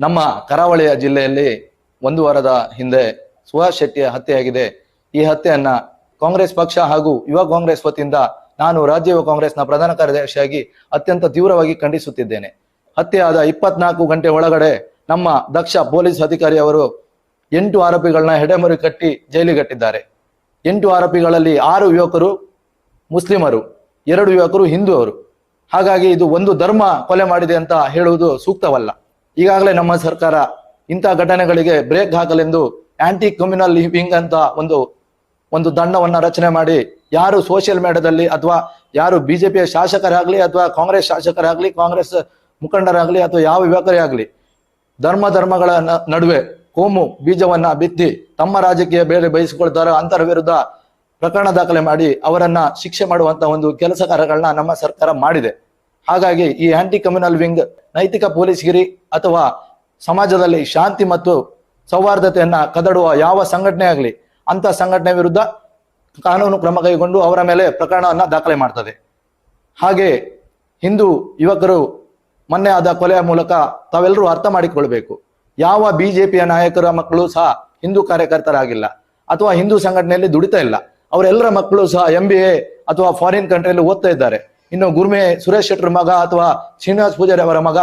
ನಮ್ಮ ಕರಾವಳಿಯ ಜಿಲ್ಲೆಯಲ್ಲಿ ಒಂದು ವಾರದ ಹಿಂದೆ ಸುಹಾಸ್ ಶೆಟ್ಟಿಯ ಹತ್ಯೆಯಾಗಿದೆ. ಈ ಹತ್ಯೆಯನ್ನ ಕಾಂಗ್ರೆಸ್ ಪಕ್ಷ ಹಾಗೂ ಯುವ ಕಾಂಗ್ರೆಸ್ ವತಿಯಿಂದ ನಾನು ರಾಜ್ಯ ಯುವ ಕಾಂಗ್ರೆಸ್ನ ಪ್ರಧಾನ ಕಾರ್ಯದರ್ಶಿಯಾಗಿ ಅತ್ಯಂತ ತೀವ್ರವಾಗಿ ಖಂಡಿಸುತ್ತಿದ್ದೇನೆ. ಹತ್ಯೆಯಾದ ಇಪ್ಪತ್ನಾಲ್ಕು ಗಂಟೆ ಒಳಗಡೆ ನಮ್ಮ ದಕ್ಷ ಪೊಲೀಸ್ ಅಧಿಕಾರಿ ಅವರು ಎಂಟು ಆರೋಪಿಗಳನ್ನ ಹೆಡೆಮರಿ ಕಟ್ಟಿ ಜೈಲಿಗಟ್ಟಿದ್ದಾರೆ ಎಂಟು ಆರೋಪಿಗಳಲ್ಲಿ ಆರು ಯುವಕರು ಮುಸ್ಲಿಮರು, ಎರಡು ಯುವಕರು ಹಿಂದೂವರು. ಹಾಗಾಗಿ ಇದು ಒಂದು ಧರ್ಮ ಕೊಲೆ ಮಾಡಿದೆ ಅಂತ ಹೇಳುವುದು ಸೂಕ್ತವಲ್ಲ. ಈಗಾಗಲೇ ನಮ್ಮ ಸರ್ಕಾರ ಇಂಥ ಘಟನೆಗಳಿಗೆ ಬ್ರೇಕ್ ಹಾಕಲೆಂದು ಆಂಟಿ ಕಮ್ಯುನಲ್ ವಿಂಗ್ ಅಂತ ಒಂದು ಒಂದು ದಂಡವನ್ನ ರಚನೆ ಮಾಡಿ ಯಾರು ಸೋಷಿಯಲ್ ಮೀಡಿಯಾದಲ್ಲಿ ಅಥವಾ ಯಾರು ಬಿಜೆಪಿಯ ಶಾಸಕರಾಗ್ಲಿ ಅಥವಾ ಕಾಂಗ್ರೆಸ್ ಶಾಸಕರಾಗ್ಲಿ, ಕಾಂಗ್ರೆಸ್ ಮುಖಂಡರಾಗ್ಲಿ ಅಥವಾ ಯಾವ ಯುವಕರೇ ಆಗಲಿ, ಧರ್ಮ ಧರ್ಮಗಳ ನಡುವೆ ಕೋಮು ಬೀಜವನ್ನ ಬಿತ್ತಿ ತಮ್ಮ ರಾಜಕೀಯ ಬೇರೆ ಬಯಸಿಕೊಳ್ತಾರೋ ಅಂತರ ವಿರುದ್ಧ ಪ್ರಕರಣ ದಾಖಲೆ ಮಾಡಿ ಅವರನ್ನ ಶಿಕ್ಷೆ ಮಾಡುವಂತ ಒಂದು ಕೆಲಸ ಕಾರ್ಯಗಳನ್ನ ನಮ್ಮ ಸರ್ಕಾರ ಮಾಡಿದೆ. ಹಾಗಾಗಿ ಈ ಆಂಟಿ ಕಮ್ಯುನಲ್ ವಿಂಗ್ ನೈತಿಕ ಪೊಲೀಸ್ಗಿರಿ ಅಥವಾ ಸಮಾಜದಲ್ಲಿ ಶಾಂತಿ ಮತ್ತು ಸೌಹಾರ್ದತೆಯನ್ನ ಕದಡುವ ಯಾವ ಸಂಘಟನೆ ಆಗಲಿ ಅಂತ ಸಂಘಟನೆ ವಿರುದ್ಧ ಕಾನೂನು ಕ್ರಮ ಕೈಗೊಂಡು ಅವರ ಮೇಲೆ ಪ್ರಕರಣವನ್ನ ದಾಖಲೆ ಮಾಡ್ತದೆ. ಹಾಗೆ ಹಿಂದೂ ಯುವಕರು ಮೊನ್ನೆ ಆದ ಕೊಲೆಯ ಮೂಲಕ ತಾವೆಲ್ಲರೂ ಅರ್ಥ ಮಾಡಿಕೊಳ್ಬೇಕು ಯಾವ ಬಿಜೆಪಿಯ ನಾಯಕರ ಮಕ್ಕಳು ಸಹ ಹಿಂದೂ ಕಾರ್ಯಕರ್ತರಾಗಿಲ್ಲ ಅಥವಾ ಹಿಂದೂ ಸಂಘಟನೆಯಲ್ಲಿ ದುಡಿತಾ ಇಲ್ಲ. ಅವರೆಲ್ಲರ ಮಕ್ಕಳು ಸಹ ಎಂ ಬಿ ಎ ಅಥವಾ ಫಾರಿನ್ ಕಂಟ್ರಿಯಲ್ಲಿ ಓದ್ತಾ ಇದ್ದಾರೆ. ಇನ್ನು ಗುರುಮೆ ಸುರೇಶ್ ಶೆಟ್ಟರ್ ಮಗ ಅಥವಾ ಶ್ರೀನಿವಾಸ್ ಪೂಜಾರಿ ಅವರ ಮಗ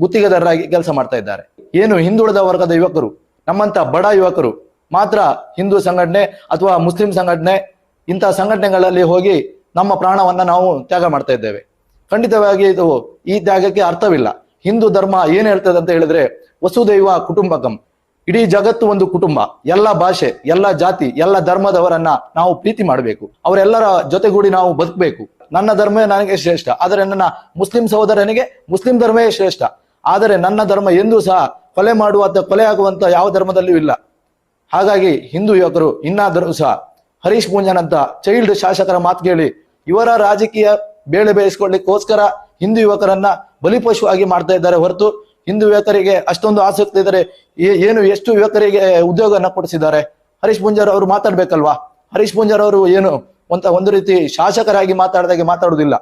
ಗುತ್ತಿಗೆದಾರರಾಗಿ ಕೆಲಸ ಮಾಡ್ತಾ ಇದ್ದಾರೆ. ಏನು ಹಿಂದುಳಿದ ವರ್ಗದ ಯುವಕರು, ನಮ್ಮಂತ ಬಡ ಯುವಕರು ಮಾತ್ರ ಹಿಂದೂ ಸಂಘಟನೆ ಅಥವಾ ಮುಸ್ಲಿಂ ಸಂಘಟನೆ ಇಂತಹ ಸಂಘಟನೆಗಳಲ್ಲಿ ಹೋಗಿ ನಮ್ಮ ಪ್ರಾಣವನ್ನ ನಾವು ತ್ಯಾಗ ಮಾಡ್ತಾ ಇದ್ದೇವೆ. ಖಂಡಿತವಾಗಿ ಇದು ಈ ತ್ಯಾಗಕ್ಕೆ ಅರ್ಥವಿಲ್ಲ. ಹಿಂದೂ ಧರ್ಮ ಏನ್ ಹೇಳ್ತದೆ ಅಂತ ಹೇಳಿದ್ರೆ ವಸುದೈವ ಕುಟುಂಬಕಂ. ಇಡೀ ಜಗತ್ತು ಒಂದು ಕುಟುಂಬ. ಎಲ್ಲ ಭಾಷೆ, ಎಲ್ಲ ಜಾತಿ, ಎಲ್ಲ ಧರ್ಮದವರನ್ನ ನಾವು ಪ್ರೀತಿ ಮಾಡಬೇಕು. ಅವರೆಲ್ಲರ ಜೊತೆಗೂಡಿ ನಾವು ಬದುಕಬೇಕು. ನನ್ನ ಧರ್ಮವೇ ನನಗೆ ಶ್ರೇಷ್ಠ. ಆದರೆ ನನ್ನ ಮುಸ್ಲಿಂ ಸಹೋದರನಿಗೆ ಮುಸ್ಲಿಂ ಧರ್ಮವೇ ಶ್ರೇಷ್ಠ. ಆದರೆ ನನ್ನ ಧರ್ಮ ಎಂದೂ ಸಹ ಕೊಲೆ ಮಾಡುವ ಕೊಲೆ ಆಗುವಂತ ಯಾವ ಧರ್ಮದಲ್ಲೂ ಇಲ್ಲ. ಹಾಗಾಗಿ ಹಿಂದೂ ಯುವಕರು, ಇನ್ನಾದರೂ ಸಹ ಹರೀಶ್ ಪೂಂಜನ್ ಅಂತ ಚೈಲ್ಡ್ ಶಾಸಕರ ಮಾತು ಕೇಳಿ, ಇವರ ರಾಜಕೀಯ ಬೇಳೆ ಬೇಯಿಸ್ಕೊಳ್ಳಿಕ್ಕೋಸ್ಕರ ಹಿಂದೂ ಯುವಕರನ್ನ ಬಲಿಪಶುವಾಗಿ ಮಾಡ್ತಾ ಇದ್ದಾರೆ ಹೊರತು ಹಿಂದೂ ಯುವಕರಿಗೆ ಅಷ್ಟೊಂದು ಆಸಕ್ತಿ ಇದ್ದಾರೆ ಏನು, ಎಷ್ಟು ಯುವಕರಿಗೆ ಉದ್ಯೋಗನ ಕೊಡಿಸಿದ್ದಾರೆ? ಹರೀಶ್ ಪೂಂಜಾರ್ ಅವರು ಮಾತಾಡ್ಬೇಕಲ್ವಾ? ಹರೀಶ್ ಪೂಂಜಾರ್ ಅವರು ಏನು ಅಂತ ಒಂದು ರೀತಿ ಶಾಸಕರಾಗಿ ಮಾತಾಡಿದಾಗೆ ಮಾತಾಡುವುದಿಲ್ಲ.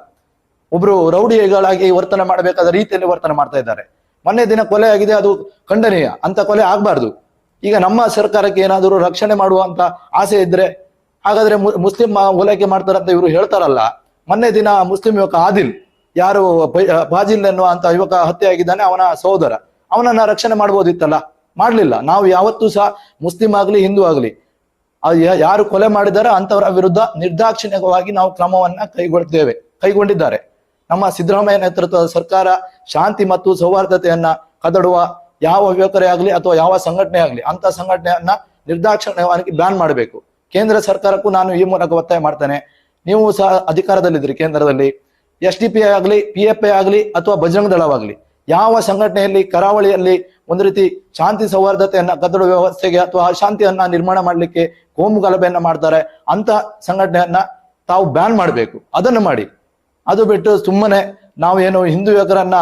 ಒಬ್ರು ರೌಡಿಗಳಾಗಿ ವರ್ತನೆ ಮಾಡಬೇಕಾದ ರೀತಿಯಲ್ಲಿ ವರ್ತನೆ ಮಾಡ್ತಾ ಇದ್ದಾರೆ. ಮೊನ್ನೆ ದಿನ ಕೊಲೆ ಆಗಿದೆ, ಅದು ಖಂಡನೀಯ. ಅಂತ ಕೊಲೆ ಆಗಬಾರ್ದು. ಈಗ ನಮ್ಮ ಸರ್ಕಾರಕ್ಕೆ ಏನಾದರೂ ರಕ್ಷಣೆ ಮಾಡುವಂತ ಆಸೆ ಇದ್ರೆ, ಹಾಗಾದ್ರೆ ಮುಸ್ಲಿಂ ಓಲೈಕೆ ಮಾಡ್ತಾರಂತ ಇವರು ಹೇಳ್ತಾರಲ್ಲ, ಮೊನ್ನೆ ದಿನ ಮುಸ್ಲಿಂ ಯುವಕ ಆದಿಲ್, ಯಾರು ಬಾಜಿಲ್ ಎನ್ನುವ ಅಂತ ಯುವಕ ಹತ್ಯೆ ಆಗಿದ್ದಾನೆ ಅವನ ಸಹೋದರ. ಅವನನ್ನ ರಕ್ಷಣೆ ಮಾಡ್ಬೋದಿತ್ತಲ್ಲ? ಮಾಡ್ಲಿಲ್ಲ. ನಾವು ಯಾವತ್ತೂ ಸಹ ಮುಸ್ಲಿಂ ಆಗ್ಲಿ, ಹಿಂದೂ ಆಗ್ಲಿ ಯಾರು ಕೊಲೆ ಮಾಡಿದಾರೆ ಅಂತವರ ವಿರುದ್ಧ ನಿರ್ದಾಕ್ಷಿಣ್ಯವಾಗಿ ನಾವು ಕ್ರಮವನ್ನ ಕೈಗೊಳ್ತೇವೆ, ಕೈಗೊಂಡಿದ್ದಾರೆ. ನಮ್ಮ ಸಿದ್ದರಾಮಯ್ಯ ನೇತೃತ್ವದ ಸರ್ಕಾರ ಶಾಂತಿ ಮತ್ತು ಸೌಹಾರ್ದತೆಯನ್ನ ಕದಡುವ ಯಾವ ಯುವಕರೇ ಆಗಲಿ ಅಥವಾ ಯಾವ ಸಂಘಟನೆ ಆಗಲಿ ಅಂತ ಸಂಘಟನೆಯನ್ನ ನಿರ್ದಾಕ್ಷಿಣ್ಯವಾಗಿ ಬ್ಯಾನ್ ಮಾಡಬೇಕು. ಕೇಂದ್ರ ಸರ್ಕಾರಕ್ಕೂ ನಾನು ಈ ಮೂಲಕ ಒತ್ತಾಯ ಮಾಡ್ತೇನೆ. ನೀವು ಸಹ ಅಧಿಕಾರದಲ್ಲಿದ್ದೀರಿ ಕೇಂದ್ರದಲ್ಲಿ. ಎಸ್ ಡಿ ಪಿ ಆಗಲಿ, ಪಿ ಎಫ್ ಐ ಆಗಲಿ ಅಥವಾ ಬಜರಂಗ ದಳವಾಗಲಿ, ಯಾವ ಸಂಘಟನೆಯಲ್ಲಿ ಕರಾವಳಿಯಲ್ಲಿ ಒಂದು ರೀತಿ ಶಾಂತಿ ಸೌಹಾರ್ದತೆಯನ್ನ ಗದ್ದಡ ವ್ಯವಸ್ಥೆಗೆ ಅಥವಾ ಶಾಂತಿಯನ್ನ ನಿರ್ಮಾಣ ಮಾಡಲಿಕ್ಕೆ ಕೋಮು ಗಲಭೆಯನ್ನ ಮಾಡ್ತಾರೆ, ಅಂತ ಸಂಘಟನೆಯನ್ನ ತಾವು ಬ್ಯಾನ್ ಮಾಡಬೇಕು. ಅದನ್ನು ಮಾಡಿ. ಅದು ಬಿಟ್ಟು ಸುಮ್ಮನೆ ನಾವು ಏನು ಹಿಂದೂ ಯುವಕರನ್ನ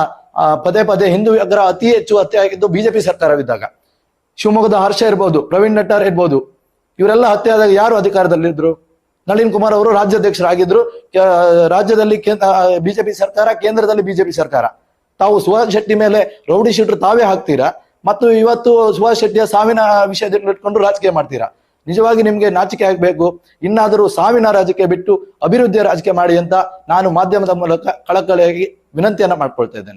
ಪದೇ ಪದೇ ಹಿಂದೂ ಯುವಕರ ಅತಿ ಹೆಚ್ಚು ಹತ್ಯೆ ಆಗಿದ್ದು ಬಿಜೆಪಿ ಸರ್ಕಾರವಿದ್ದಾಗ. ಶಿವಮೊಗ್ಗದ ಹರ್ಷ ಇರ್ಬೋದು, ಪ್ರವೀಣ್ ನಟ್ಟಾರ್ ಇರ್ಬೋದು, ಇವರೆಲ್ಲ ಹತ್ಯೆ ಆದಾಗ ಯಾರು ಅಧಿಕಾರದಲ್ಲಿದ್ರು? ನಳಿನ್ ಕುಮಾರ್ ಅವರು ರಾಜ್ಯಾಧ್ಯಕ್ಷರಾಗಿದ್ರು. ರಾಜ್ಯದಲ್ಲಿ ಬಿಜೆಪಿ ಸರ್ಕಾರ, ಕೇಂದ್ರದಲ್ಲಿ ಬಿಜೆಪಿ ಸರ್ಕಾರ. ತಾವು ಸುಭಾಷ್ ಶೆಟ್ಟಿ ಮೇಲೆ ರೌಡಿ ಶೀಟ್ರು ತಾವೇ ಹಾಕ್ತೀರಾ? ಮತ್ತು ಇವತ್ತು ಸುಭಾಷ್ ಶೆಟ್ಟಿಯ ಸಾವಿನ ವಿಷಯದಲ್ಲಿಟ್ಕೊಂಡು ರಾಜಕೀಯ ಮಾಡ್ತೀರಾ? ನಿಜವಾಗಿ ನಿಮಗೆ ನಾಚಿಕೆ ಆಗಬೇಕು. ಇನ್ನಾದರೂ ಸಾವಿನ ರಾಜಕೀಯ ಬಿಟ್ಟು ಅಭಿವೃದ್ಧಿಯ ರಾಜಕೀಯ ಮಾಡಿ ಅಂತ ನಾನು ಮಾಧ್ಯಮದ ಮೂಲಕ ಕಳಕಳಿಯಾಗಿ ವಿನಂತಿಯನ್ನ ಮಾಡ್ಕೊಳ್ತಾ ಇದ್ದೇನೆ.